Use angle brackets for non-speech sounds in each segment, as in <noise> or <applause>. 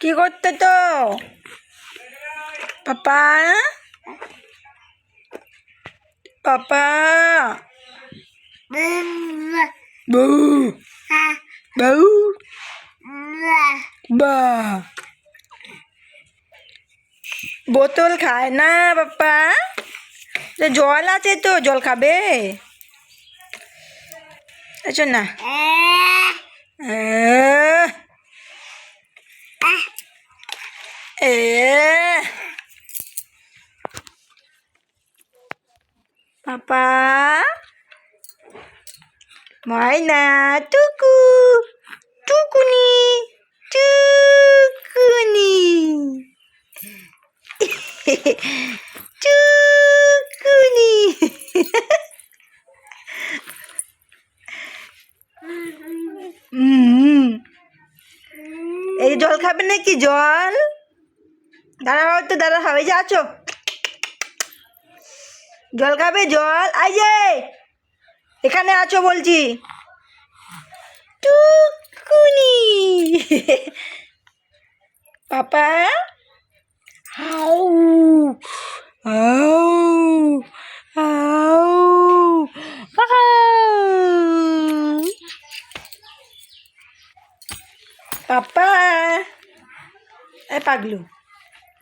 কি করতে তো? পাপা? পাপা? বউ? বউ? বা? বোতল খায় না পাপা? জল আছে তো জল খাবে? আচ্ছা না। এ। পাপা। ময়না টুকু। টুকুনি টুকুনি। <laughs> টুকুনি হুম এই জল খাবে নাকি? জল? দাঁড়া হয়তো তো দাঁড়া হবে যে আছো। জল খাবে? জল? আই যে, এখানে আছো বলছি। টুকুনি। পাপা। এ পাগলু।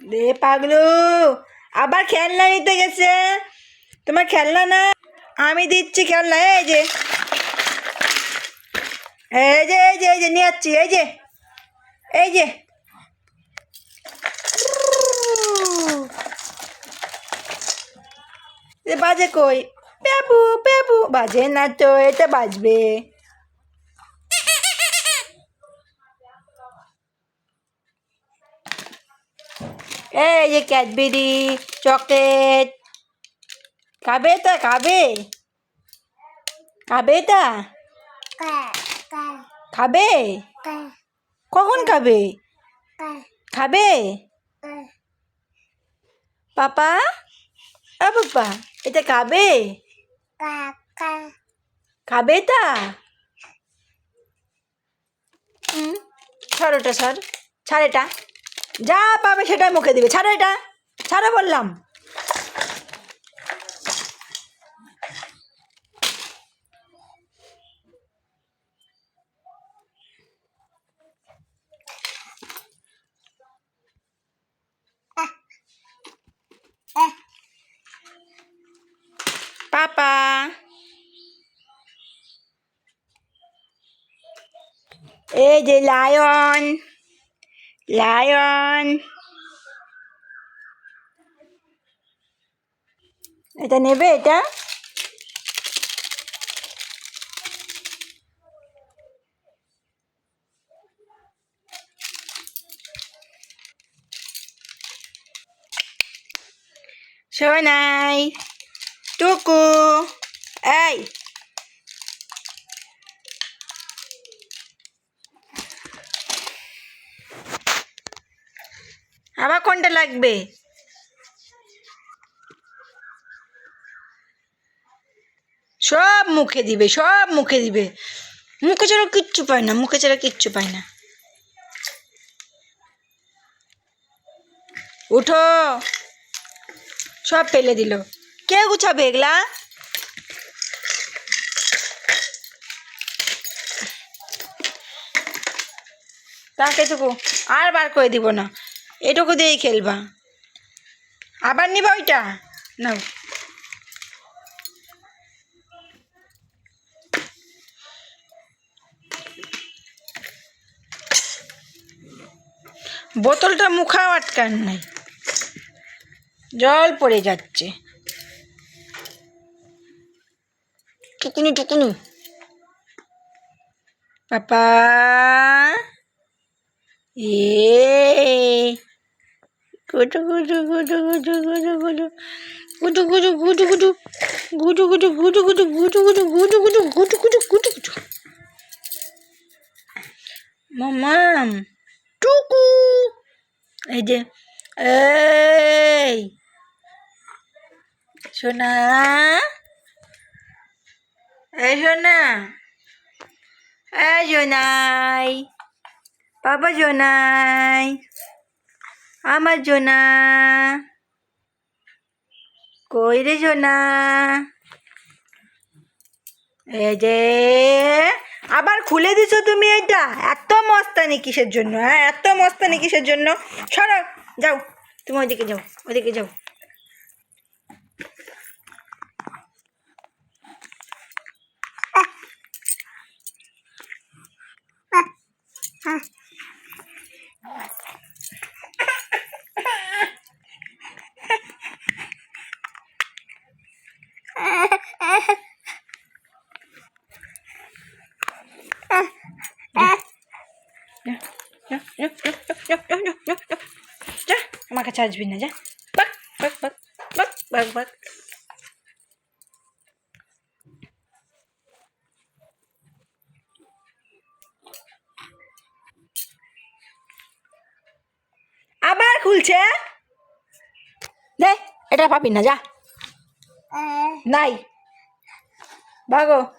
দে পাগলু, আবার খেলনা নিতে গেছে। তোমার খেলনা না? আমি দিচ্ছি খেলনা, এই যে। এই যে এই যে এই যে, নিয়ে যাচ্ছি এই যে। এই যে। বাজে কই? পেপু পেপু। বাজে না তো, এটা বাজবে। এই যে ক্যাডবেরি, চকলেট। খাবে তা, খাবে? খাবে তা? খাবে? কখন খাবে? খাবে? পাপা? আ পাপা, এটা খাবে? খাবে তা? হুম, ছাড় ওটা, ছাড়। ছাড় এটা। যা পাবে সেটাই মুখে দিবে। ছাড়ো এটা। ছাড়ো বললাম। পাপা। এই যে লায়ন লায়ন এটা নেবে এটা সোনাই টুকু এই আবার কোনটা লাগবে? সব মুখে দিবে, সব মুখে দিবে। মুখে ছাড়া কিচ্ছু পায় না, মুখে ছাড়া কিচ্ছু পায় না। উঠো। সব ফেলে দিল। কে গুছাবে এগুলা? তাকে টুকু আর বার করে দিব না। এটুকু দিয়েই খেলবা। আবার নিবা ওইটা? নাও। বোতলটা মুখাও আটকান নাই। জল পড়ে যাচ্ছে। টুকুনি টুকুনি। পাপা। এ। গুটু গুটু গুটু গুটু গুটু গুটু গুটু গুটু গুটু গুটু গুটু গুটু গুটু গুটু গুটু গুটু মামাম টুকু এই যে এই সোনা এই সোনা এই সোনাই বাবা জোনাই আমার জোনা। কই রে জোনা? এই যে আবার খুলে দিছো তুমি এটা এত মস্তানি কিসের জন্য হ্যাঁ? এত মস্তানি কিসের জন্য? সরো যাও। তুমি ওইদিকে যাও ওইদিকে যাও। যা, যা, যা, যা, যা, যা, যা, যা, যা। যা আমার কাছে না যা বাক বাক বাক আবার খুলছে? দে এটা পাবি না যা। Nay! Bago!